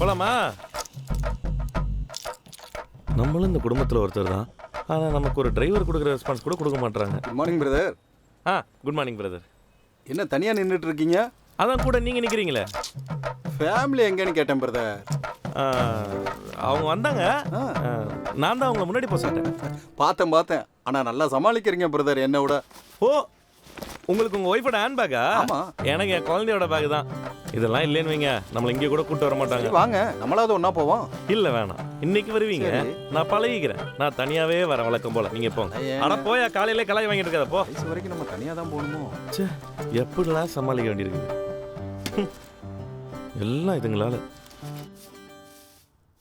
போலாமா? நம்மளும் இந்த குடும்பத்தில் ஒருத்தர் தான். ஆனால் நமக்கு ஒரு டிரைவர் கொடுக்குற ரெஸ்பான்ஸ் கூட கொடுக்க மாட்டாங்க good morning brother ah good morning brother என்ன தனியாக நின்றுட்டு இருக்கீங்க அதான் கூட நீங்கள் நிற்கிறீங்களே ஃபேமிலி எங்கன்னு கேட்டேன் பிரதர் அவங்க வந்தாங்க. நான் தான் அவங்கள முன்னாடி போக சொல்லிட்டேன். பார்த்தேன் பார்த்தேன். ஆனால் நல்லா சமாளிக்கிறீங்க பிரதர் என்னை விட. ஓ உங்களுக்கு உங்கள் ஒய்ஃபோட ஹேண்ட் பேக்கா ஆமா. எனக்கு என் குழந்தையோட பேக் தான். இதெல்லாம் இல்லைன்னு வைங்க. நம்மளை இங்கே கூட கூட்டு வர மாட்டாங்க. வாங்க. நம்மளாவது ஒன்றா போவோம். இல்ல வேணாம். இன்னைக்கு வருவீங்க. நான் பழகிக்கிறேன். நான் தனியாவே வரேன் வழக்கம் போல. நீங்க போங்க? அட போயா. காலையில கலாய் வாங்கிட்டு இருக்காத போ. வயசு வரைக்கும் நம்ம தனியாக தான் போகணுமோ? ச்சே. எப்படிலாம் சமாளிக்க வேண்டியிருக்குது ஹம். எல்லாம் இதுங்களால.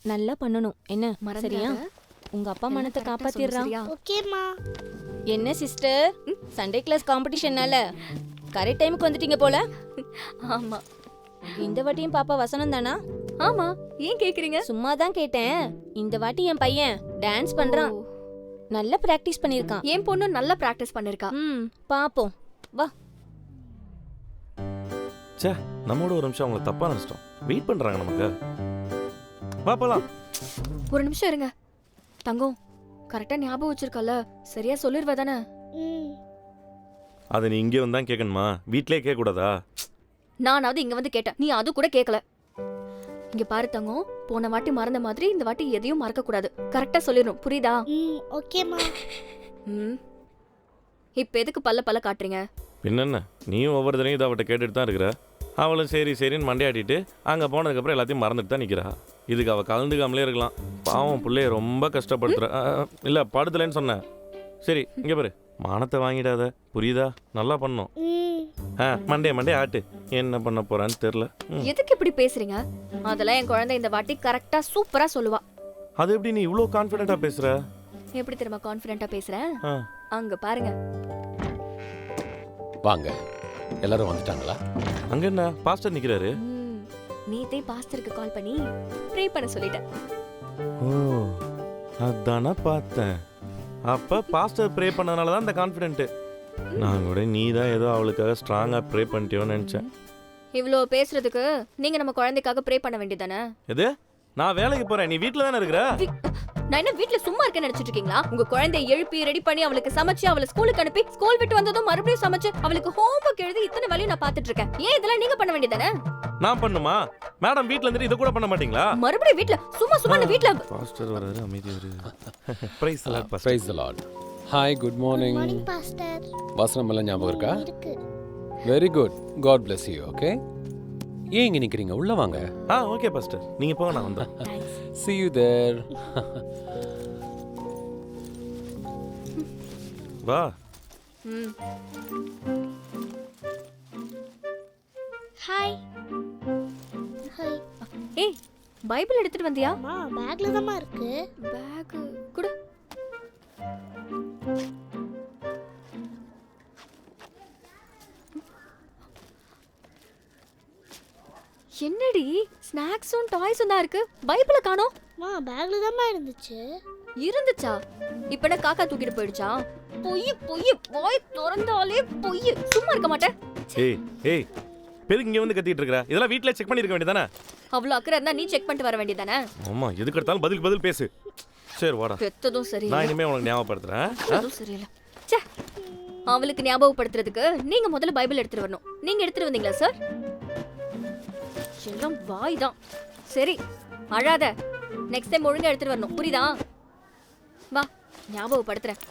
நல்லா பண்ணணும். என்ன. சரியா? உங்க அப்பா மனத்தை காப்பாத்திடுறான்? ஓகேம்மா. என்ன சிஸ்டர் சண்டே கிளாஸ் காம்படிஷன்னால கரெக்ட் டைமுக்கு வந்துட்டீங்க போல. ஆமா. இந்த வாட்டியும் பாப்பா வசனம் தானா? ஆமா. ஏன் கேக்குறீங்க? சும்மா தான் கேட்டேன். இந்த வாட்டி என் பையன் டான்ஸ் பண்றான். நல்லா பிராக்டிஸ் பண்ணிருக்கான் என் பொண்ணு நல்லா பிராக்டிஸ் பண்ணிருக்கா ம் பாப்போம். வா. ச்சே நம்மோட ஒரு நிமிஷம் அவங்கள தப்பா நினைச்சிட்டோம். வெயிட் பண்றாங்க நமக்கு. வா போலாம். ஒரு நிமிஷம் இருங்க. தங்கம் கரெக்டா ஞாபகம் வச்சிருக்கல சரியா சொல்லிருவ தானே அதை நீ இங்கே வந்தா கேட்கணுமா? வீட்லயே கேட்க கூடாதா நானாவது இங்க வந்து கேட்டேன். நீ அது கூட கேட்கல. இங்க பாரு தங்கம் போன வாட்டி மறந்த மாதிரி இந்த வாட்டி எதையும் மறக்க கூடாது கரெக்டா சொல்லிடணும். புரியுதா? ம் ஓகேம்மா ம். இப்ப எதுக்கு பல்ல பல்ல காட்டுறீங்க? பின்னென்ன? நீயும் ஒவ்வொரு தடவையும் இதை அவட்ட கேட்டுட்டு தான் இருக்கிற. அவளும் சரி சரின்னு மண்டையாட்டிட்டு அங்கே போனதுக்கப்புறம் எல்லாத்தையும் மறந்துட்டு தான் நிற்கிறா இதுக்கு அவள் கலந்துக்காமலே இருக்கலாம். பாவம் பிள்ளைய ரொம்ப கஷ்டப்படுத்துற. இல்லை படுத்தலைன்னு சொன்னேன். சரி இங்கே பாரு. மானத்தை வாங்கிடாத. புரியுதா? நல்லா பண்ணோம் ம். ஆ மண்டே மண்டே ஆட்டு. என்ன பண்ண போறான்னு தெரில. ம். எதுக்கு இப்படி பேசுறீங்க? அதெல்லாம் என் குழந்தை இந்த வாட்டி கரெக்டா சூப்பரா சொல்லுவா. அது எப்படி நீ இவ்வளோ கான்ஃபிடென்ட்டாக பேசுற? எப்படி தெரியுமா கான்ஃபிடென்ட்டா பேசுறேன் ஆ. அங்க பாருங்க. வாங்க. எல்லாரும் வந்துட்டாங்களா? அங்கே என்ன? பாஸ்டர் நிற்கிறாரு ம், நேத்தே பாஸ்டருக்கு கால் பண்ணி ப்ரே பண்ண சொல்லிட்டேன். ஓ அதானா பார்த்தேன். அப்போ பாஸ்டர் ப்ரே பண்ணனால தான் இந்த கான்ஃபிடென்ட்டு நான் கூட நீ தான் ஏதோ அவளுக்காக ஸ்ட்ராங்காக ப்ரே பண்ணிட்டியோன்னு நினச்சேன். இவ்ளோ பேசுறதுக்கு நீங்க நம்ம குழந்தைக்காக ப்ரே பண்ண வேண்டியதானே எது? நான் வேலைக்கு போகிறேன் நீ வீட்டில் தானே இருக்கிற? நான் என்ன வீட்ல சும்மா இருக்கேன்னு நினைச்சிட்டு இருக்கீங்களா? உங்க குழந்தைய எழுப்பி ரெடி பண்ணி அவளுக்கு சமைச்சு அவளை ஸ்கூலுக்கு அனுப்பி ஸ்கூல் விட்டு வந்ததும் மறுபடியும் சமைச்சு அவளுக்கு ஹோம்ஒர்க் எழுதி இத்தனை வேலையும் நான் பாத்துட்டு இருக்கேன். ஏன் இதெல்லாம் நீங்க பண்ண வேண்டியதானே நான் பண்ணுமா? மேடம் வீட்டில் இருந்துட்டு இதை கூட பண்ண மாட்டீங்களா? மறுபடியும் வீட்ல சும்மா சும்மா நான் வீட்ல. பாஸ்டர் வராரு அமைதி வருது ப்ரைஸ் எல்லாம் pastor praise the Lord hi good morning morning pastor வசனம் எல்லாம் ஞாபகம் இருக்கா? இருக்கு. Very good God bless you okay ஏன் இங்க நிக்கிறீங்க? உள்ள வாங்க. ஆ ஓகே பாஸ்டர் நீங்கள் போங்க நான் வந்தேன் see you there. வா. ஹாய் ஹாய் ஏய் பைபிள் எடுத்துட்டு வந்தியா? அம்மா பேக்ல தாம்மா இருக்கு. பேக் குடு. என்னடி ஸ்நாக்ஸும் டாய்ஸும் தான் இருக்கு. பைபிள காணோம். அம்மா பேக்ல தாம்மா இருந்துச்சு. இருந்துச்சா? இப்ப என்ன காக்கா தூக்கிட்டு போயிடுச்சா? பொய் பொய் வாய் திறந்தாலே பொய். சும்மா இருக்க மாட்டேன். ஏய் ஏய் பெருக்கு இங்கே வந்து கத்திட்டு இருக்கிற? இதெல்லாம் வீட்டில் செக் பண்ணியிருக்க வேண்டியதானே அவ்வளவு அக்கறை இருந்தா நீ செக் பண்ணிட்டு வர வேண்டியதானே ஆமா எதுக்கு எடுத்தாலும் பதில் பதில் பேசு. சரி வாடா. பெத்ததும் சரி நான் இனிமே உனக்கு ஞாபகப்படுத்துறேன் அதுவும் சரியில்லை. ச்சே அவளுக்கு ஞாபகப்படுத்துறதுக்கு நீங்க முதல்ல பைபிள் எடுத்துட்டு வரணும். நீங்க எடுத்துட்டு வந்தீங்களா சார் எல்லாம் வாய் தான். சரி அழாத. நெக்ஸ்ட் டைம் ஒழுங்கா எடுத்துட்டு வரணும். புரியுதா? வா ஞாபகப்படுத்துறேன்.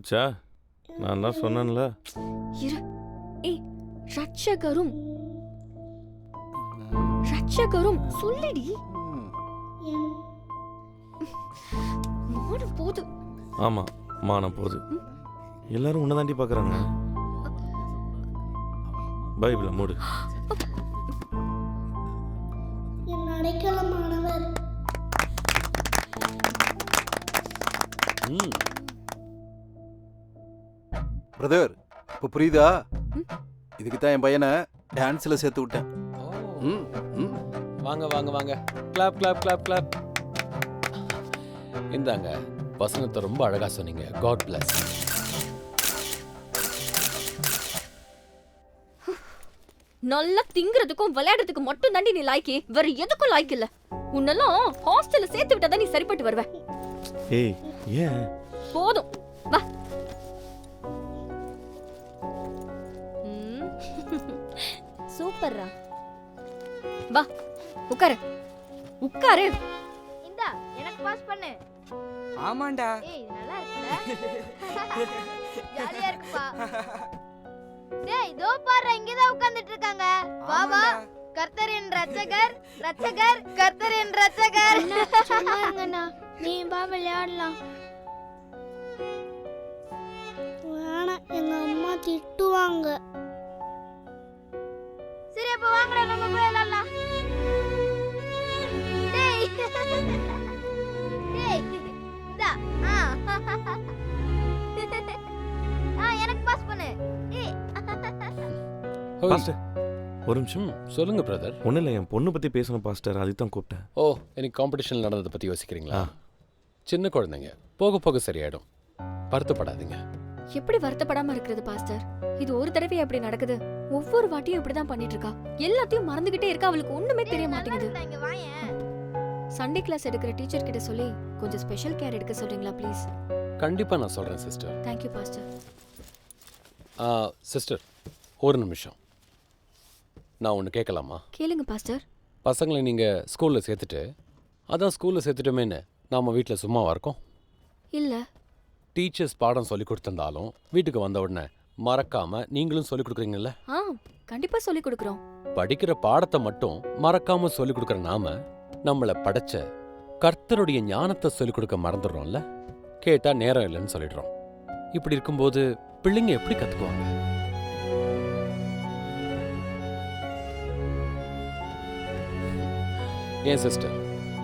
போச்சா? நான் தான் சொன்னேன்ல. இரு. ஏய் ரட்சகரும். ரட்சகரும் சொல்லிடி. என் மாடு போது. ஆமாம் மானம் போகுது எல்லாரும் உன்னை தாண்டி பார்க்குறாங்க பைபிளை மூடு. என் அடைக்கலமானவர் ம். பிரதர் இப்போ புரியுதா? இதுக்கு தான் என் பையனை டான்ஸில் சேர்த்து விட்டேன். ம் ம். வாங்க வாங்க வாங்க. கிளாப் கிளாப் கிளாப் கிளாப் இந்தாங்க வசனத்தை ரொம்ப அழகா சொன்னீங்க. காட் பிளஸ் நல்லா திங்கிறதுக்கும் விளையாடுறதுக்கும் மட்டும் தாண்டி நீ லாய்க்கி. வேற எதுக்கும் லாய்க்கு இல்ல. உன்னெல்லாம் ஹாஸ்டல்ல சேர்த்து விட்டாதான் நீ சரிப்பட்டு வருவ. ஏய் ஏன்? போதும். வா. சூப்பர்ரா வா உட்காரு உட்காரு இந்தா எனக்கு பாஸ் பண்ணு. ஆமாண்டா. ஏய் இது நல்லா இருக்குல்ல? ஜாலியா இருக்குப்பா. டேய் இதோ பாரு இங்க தான் உட்கார்ந்துட்டு இருக்காங்க வா வா. ஆமாண்டா. கர்த்தர் என் ரட்சகர் ரட்சகர் கர்த்தர் என் ரட்சகர். சும்மா இருங்கண்ணா. நீ வா விளையாடலாம். வேணாம் எங்க அம்மா திட்டுவாங்க. அப்ப வாங்கடா நம்ம போய் விளையாடலாம். டேய். டேய் இந்தா. ஆ. ஆ எனக்கு பாஸ் பண்ணு. ஏய். ஹோய். பாஸ்டர் ஒரு நிமிஷம். சொல்லுங்க பிரதர் ஒன்றும் இல்லை என் பொண்ணு பற்றி பேசணும் பாஸ்டர் அதுக்கு தான் கூப்பிட்டேன். ஓ எனக்கு காம்படிஷன் நடந்ததை பத்தி யோசிக்கிறீங்களா. சின்ன குழந்தைங்க போக போக சரியாயிடும். வருத்தப்படாதீங்க. எப்படி வருத்தப்படாம இருக்கிறது பாஸ்டர்? இது ஒரு தடவை அப்படி நடக்குது. ஒவ்வொரு வாட்டியும் இப்படிதான் பண்ணிட்டு இருக்கா எல்லாத்தையும் மறந்துகிட்டே இருக்கா அவளுக்கு ஒண்ணுமே தெரிய மாட்டேங்குது. சண்டே கிளாஸ் எடுக்கிற டீச்சர் கிட்ட சொல்லி கொஞ்சம் ஸ்பெஷல் கேர் எடுக்க சொல்றீங்களா ப்ளீஸ் கண்டிப்பா நான் சொல்றேன் சிஸ்டர் தேங்க்யூ பாஸ்டர். சிஸ்டர் ஒரு நிமிஷம். நான் ஒன்று கேட்கலாமா? கேளுங்க பாஸ்டர். பசங்களை நீங்கள் ஸ்கூலில் சேர்த்துட்டு அதான் ஸ்கூலில் சேர்த்துட்டோமேன்னு நாம் வீட்டில் சும்மாவா இருக்கோம்? இல்ல. டீச்சர்ஸ் பாடம் சொல்லி கொடுத்திருந்தாலும் வீட்டுக்கு வந்த உடனே மறக்காம நீங்களும் சொல்லி கொடுக்குறீங்கல்ல? ஆ கண்டிப்பா சொல்லி கொடுக்குறோம். படிக்கிற பாடத்தை மட்டும் மறக்காம சொல்லி கொடுக்குற நாம நம்மளை படைச்ச கர்த்தருடைய ஞானத்தை சொல்லி கொடுக்க மறந்துடுறோம்ல? கேட்டா நேரம் இல்லைன்னு சொல்லிடுறோம். இப்படி இருக்கும்போது பிள்ளைங்க எப்படி கத்துக்குவாங்க? ஏன் சிஸ்டர்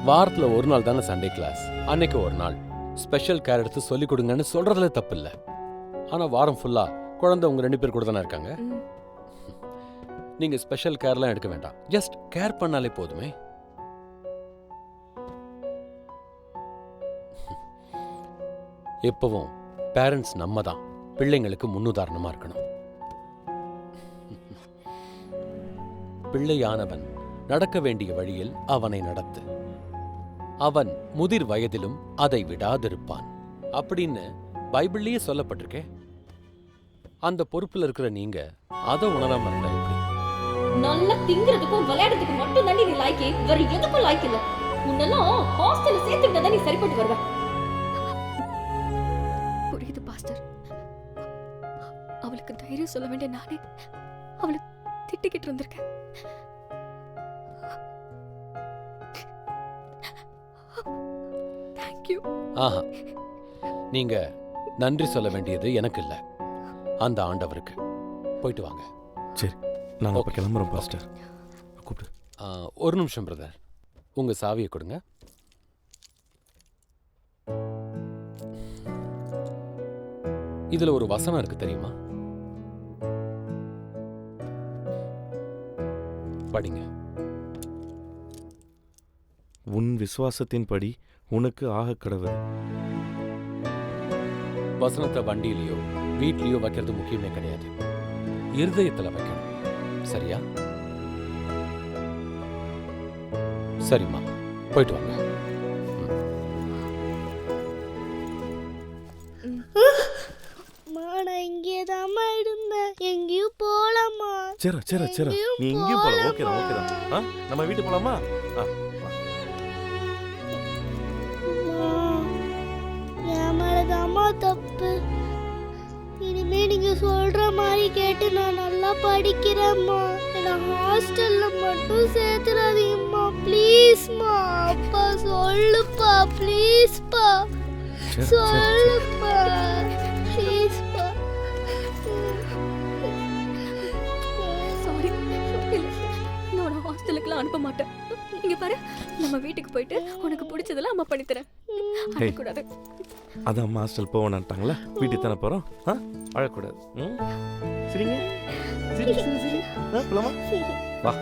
வாரத்துல ஒரு நாள் தானே சண்டே கிளாஸ்? அன்னைக்கு ஒரு நாள். ஸ்பெஷல் கேர் எடுத்து சொல்லி கொடுங்கன்னு சொல்றதுல தப்பு இல்லை ஆனா வாரம் ஃபுல்லா குழந்தை உங்க ரெண்டு பேர் கூட தானே இருக்காங்க? ம், நீங்க ஸ்பெஷல் கேர்லாம் எடுக்க வேண்டாம். ஜஸ்ட் கேர் பண்ணாலே போதுமே. எப்பவும் பேரண்ட்ஸ் நம்ம தான். பிள்ளைங்களுக்கு முன்னுதாரணமா இருக்கணும். பிள்ளையானவன் நடக்க வேண்டிய வழியில் அவனை நடத்து. அவன் முதிர் வயதிலும் அதை விடாதிருப்பான். அப்படின்னு பைபிள்லயே சொல்லப்பட்டிருக்கே. அந்த பொறுப்புல இருக்கிற நீங்க அதை உணராம இருந்தா எப்படி? நல்லா திங்கிறதுக்கும் விளையாடுறதுக்கு மட்டும் தாண்டி நீ லாய்க்கி வேற எதுக்கும் லாய்க்கு இல்ல. உன்னெல்லாம் ஹாஸ்டல்ல சேர்த்து விட்டா நீ சரிப்பட்டு வருவ. புரியுது பாஸ்டர். அவளுக்கு தைரியம் சொல்ல வேண்டிய நானே அவளை திட்டிக்கிட்டு இருந்திருக்கேன். தேங்க்யூ ஆஹா. நீங்க நன்றி சொல்ல வேண்டியது எனக்கு இல்ல அந்த ஆண்டவருக்கு. போயிட்டு வாங்க. நாங்கள் இப்போ Okay. கிளம்புறோம் பாஸ்டர். கூப்பிடு. ஆ, ஒரு நிமிஷம் பிரதர். உங்க சாவியை கொடுங்க. இதுல ஒரு வசனம் இருக்கு தெரியுமா? படிங்க. உன் விசுவாசத்தின்படி உனக்கு ஆகக் கடவுள். வசனத்தை வண்டியிலயோ வீட்லயோ வைக்கிறது முக்கியமே கிடையாது. இருதயத்துல வைக்கணும். சரியா? சரிம்மா. போயிட்டு வாங்க. போகலாமா சரி சரி சரி. நீ இங்கேயும் போல ஓகே தான் ஓகே தான். நம்ம வீட்டுக்கு போலாமா? ஆ. தப்பு. இனிமே நீங்க சொல்ற மாதிரி கேட்டு நான் நல்லா படிக்கிறேம்மா. என்ன ஹாஸ்டல்ல மட்டும் சேர்த்துறாதீங்கம்மா. ப்ளீஸ்மா அப்பா சொல்லுப்பா. ப்ளீஸ்ப்பா சொல்லுப்பா. ப்ளீஸ்ப்பா சாரி நான் ஹாஸ்டலுக்குலாம் அனுப்ப மாட்டேன். இங்க பாரு. நம்ம வீட்டுக்கு போயிட்டு உனக்கு பிடிச்சதெல்லாம் அம்மா பண்ணி தரேன். அழக்கூடாது அதான் அம்மா ஹாஸ்டல் போவேன்ட்டாங்களா வீட்டுக்கு தானே போகிறோம் ஆ? அழக்கூடாது ம்? சரிங்க. சரி சரி சரி வா.